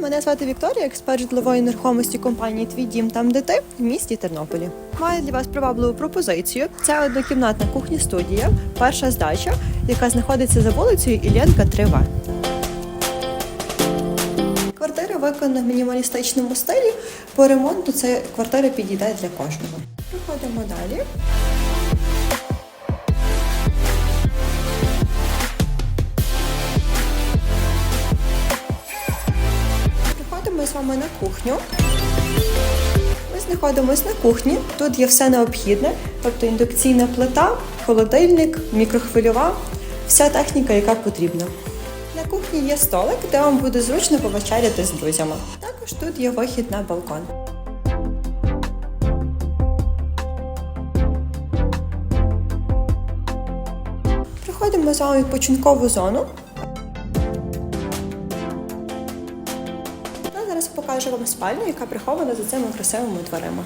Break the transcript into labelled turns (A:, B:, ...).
A: мене звати Вікторія, експерт житлової нерухомості компанії Твій дім там де ти в місті Тернополі. Маю для вас привабливу пропозицію. Це однокімнатна кухня студія, перша здача, яка знаходиться за вулицею Іллєнка 3В. Квартира виконана в мінімалістичному стилі. По ремонту ця квартира підійде для кожного. Проходимо далі. Приходимо з вами на кухню. Ми знаходимося на кухні. Тут є все необхідне, тобто індукційна плита, холодильник, мікрохвильова, вся техніка, яка потрібна. На кухні є столик, де вам буде зручно повечеряти з друзями. Також тут є вихід на балкон. Приходимо з вами в відпочинкову зону. Зараз покажу вам спальню, яка прихована за цими красивими дверима.